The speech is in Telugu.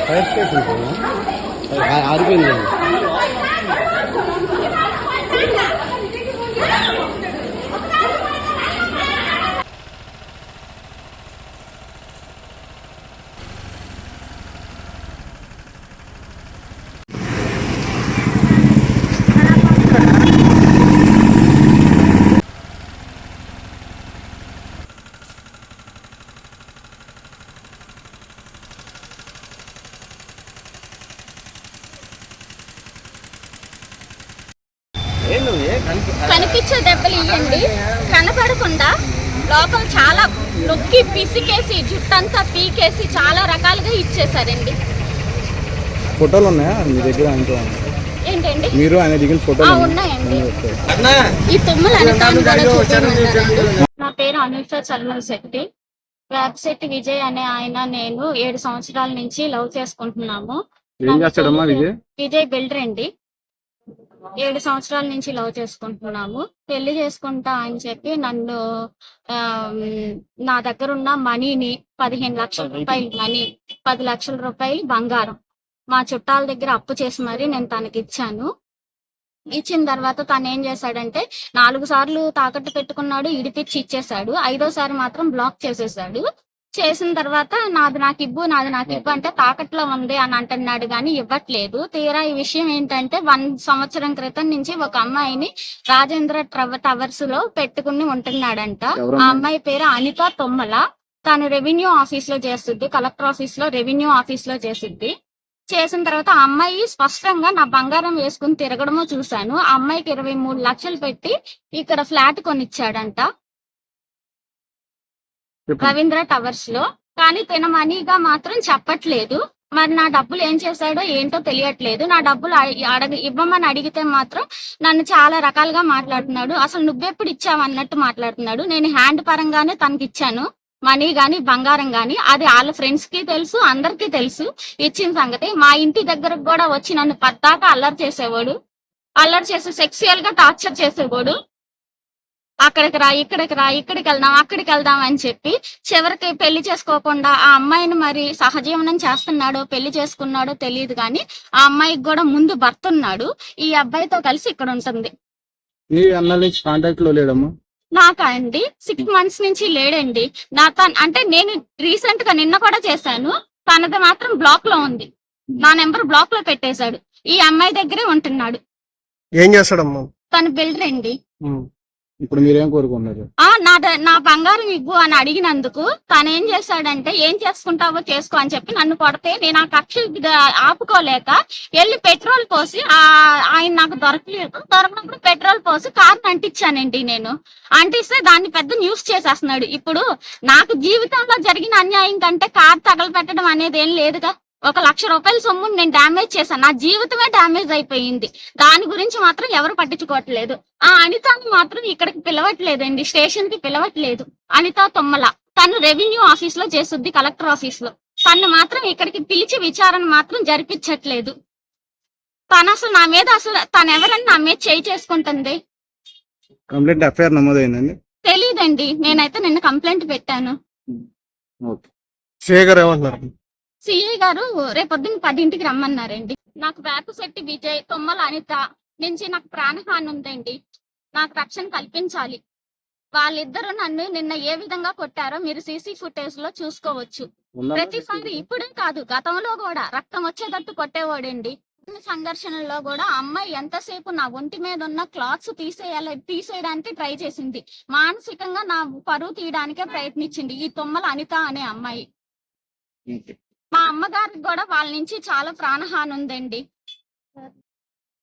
ఫైర్ స్టేషన్ పోయినా ఆ- ఆరిపోయింది ఏం నువ్వు ఏ కనిపి కనిపించే దెబ్బలు ఇవ్వండి కనపడకుండా లోపల చాలా నొక్కి పిసికేసి జుట్టంతా పీకేసి చాలా రకాలుగా ఇచ్చేసారండి ఫోటోలు ఉన్నాయా మీ దగ్గర ఏంటండి? మీరు ఆయన దిగిన ఆ, ఫోటోలు ఉన్నాయండి. ఈ తుమ్మలు. నా పేరు అనుష చల్మల్ శెట్టి. వేపశెట్టి విజయ్ అనే ఆయన నేను ఏడు సంవత్సరాల నుంచి లవ్ చేసుకుంటున్నాము. విజయ్? బిల్డర్ అండి ఏడు సంవత్సరాల నుంచి లవ్ చేసుకుంటున్నాము. పెళ్ళి చేసుకుంటా అని చెప్పి నన్ను ఆ, నా దగ్గర ఉన్న మనీని పదిహేను లక్షల రూపాయలు మనీ పది లక్షల రూపాయలు బంగారం. మా చుట్టాల దగ్గర అప్పు చేసి మరి నేను తనకి ఇచ్చాను. ఇచ్చిన తర్వాత తను ఏం చేశాడంటే నాలుగు సార్లు తాకట్టు పెట్టుకున్నాడు ఇడిపిచ్చి ఇచ్చేసాడు ఐదోసారి మాత్రం బ్లాక్ చేసేసాడు చేసిన తర్వాత నాది నాకు ఇవ్వు నాది నాకు ఇవ్వు అంటే తాకట్లో ఉంది అని అంటున్నాడు కానీ ఇవ్వట్లేదు. తీరా ఈ విషయం ఏంటంటే వన్ సంవత్సరం క్రితం నుంచి ఒక అమ్మాయిని రాజేంద్ర టవర్స్లో పెట్టుకుని ఉంటున్నాడంట? ఆ అమ్మాయి పేరు అనిత తొమ్మల. తను రెవెన్యూ ఆఫీస్లో చేస్తుంది కలెక్టర్ ఆఫీస్లో రెవెన్యూ ఆఫీస్లో చేస్తుంది చేసిన తర్వాత ఆ అమ్మాయి స్పష్టంగా నా బంగారం వేసుకుని తిరగడమో చూశాను. ఆ అమ్మాయికి ఇరవై మూడు లక్షలు పెట్టి ఇక్కడ ఫ్లాట్ కొనిచ్చాడంట. రవీంద్ర టవర్స్లో. కానీ తన మనీగా మాత్రం చెప్పట్లేదు. మరి నా డబ్బులు ఏం చేశాడో ఏంటో తెలియట్లేదు. నా డబ్బులు అడగ ఇవ్వమని అడిగితే మాత్రం నన్ను చాలా రకాలుగా మాట్లాడుతున్నాడు. అసలు నువ్వెప్పుడు ఇచ్చావు అన్నట్టు మాట్లాడుతున్నాడు. నేను హ్యాండ్ పరంగానే తనకి ఇచ్చాను మనీ గాని బంగారం గాని అది వాళ్ళ ఫ్రెండ్స్కి తెలుసు అందరికి తెలుసు. ఇచ్చిన సంగతి. మా ఇంటి దగ్గరకు కూడా వచ్చి నన్ను పద్దాక అల్లరి చేసేవాడు. అల్లరి చేసి సెక్సువల్గా టార్చర్ చేసేవాడు. అక్కడికి రా ఇక్కడికి రా ఇక్కడికి వెళ్దాం అక్కడికి వెళ్దాం అని చెప్పి చివరికి పెళ్ళి చేసుకోకుండా ఆ అమ్మాయిని మరి సహజీవనం చేస్తున్నాడో పెళ్ళి చేసుకున్నాడో తెలియదు కానీ ఆ అమ్మాయికి కూడా ముందు భర్త ఉన్నాడు. ఈ అబ్బాయితో కలిసి ఇక్కడ ఉంటుంది. నీ అన్న నుంచి కాంటాక్ట్లో లేడమ్మా? నాకా అండి? సిక్స్ మంత్స్ నుంచి లేడండి. నా తన అంటే నేను రీసెంట్గా నిన్న కూడా చేశాను. తనది మాత్రం బ్లాక్లో ఉంది. నా నెంబర్ బ్లాక్లో పెట్టేశాడు. ఈ అమ్మాయి దగ్గరే ఉంటున్నాడు. ఏం చేస్తాడమ్మా? తను బిల్డర్ అండి. ఇప్పుడు మీరేం కోరుకున్నారు? ఆ నా నా బంగారం ఇవ్వు అని అడిగినందుకు తను ఏం చేశాడంటే ఏం చేసుకుంటావో చేసుకో అని చెప్పి నన్ను కొడితే నేను ఆ కక్ష ఆపుకోలేక వెళ్ళి పెట్రోల్ పోసి ఆ ఆయన నాకు దొరకలేదు. దొరకనప్పుడు పెట్రోల్ పోసి కార్ అంటించానండి నేను. అంటిస్తే దాన్ని పెద్ద న్యూస్ చేసేస్తున్నాడు. ఇప్పుడు నాకు జీవితంలో జరిగిన అన్యాయం కంటే కార్ తగలపెట్టడం అనేది ఏం లేదుగా. ఒక లక్ష రూపాయల సొమ్ముని నేను డామేజ్ చేశాను. నా జీవితమే డామేజ్ అయిపోయింది. దాని గురించి మాత్రం ఎవరు పట్టించుకోవట్లేదు. ఆ అనితని మాత్రం ఇక్కడికి పిలవట్లేదండి. స్టేషన్కి పిలవట్లేదు. అనిత తొమ్మల. తను రెవెన్యూ ఆఫీస్లో చేస్తుంది కలెక్టర్ ఆఫీస్లో తను మాత్రం ఇక్కడికి పిలిచి విచారణ మాత్రం జరిపించట్లేదు. తను అసలు నా మీద అసలు తను ఎవరని నా మీద చేయి చేసుకుంటుంది? కంప్లైంట్ ఎఫ్ఐఆర్ నమోదైందండి. తెలియదండి నేనైతే నిన్న కంప్లైంట్ పెట్టాను. ఏమంటున్నారు? సిఐ గారు రేపొద్దున పదింటికి రమ్మన్నారండి. నాకు వేపశెట్టి విజయ్ తొమ్మల అనిత నుంచి నాకు ప్రాణహాని ఉందండి. నాకు రక్షణ కల్పించాలి. వాళ్ళిద్దరూ నన్ను నిన్న ఏ విధంగా కొట్టారో మీరు సీసీ ఫుటేజ్లో చూసుకోవచ్చు? ప్రతిసారి ఇప్పుడే కాదు గతంలో కూడా రక్తం వచ్చేటట్టు కొట్టేవాడండి. సంఘర్షణలో కూడా అమ్మాయి ఎంతసేపు నా ఒంటి మీద ఉన్న క్లాత్స్ తీసేయాలి తీసేయడానికి ట్రై చేసింది. మానసికంగా నా పరువు తీయడానికే ప్రయత్నించింది ఈ తొమ్మల అనిత అనే అమ్మాయి. మా అమ్మగారికి కూడా వాళ్ళ నుంచి చాలా ప్రాణహాని ఉందండి.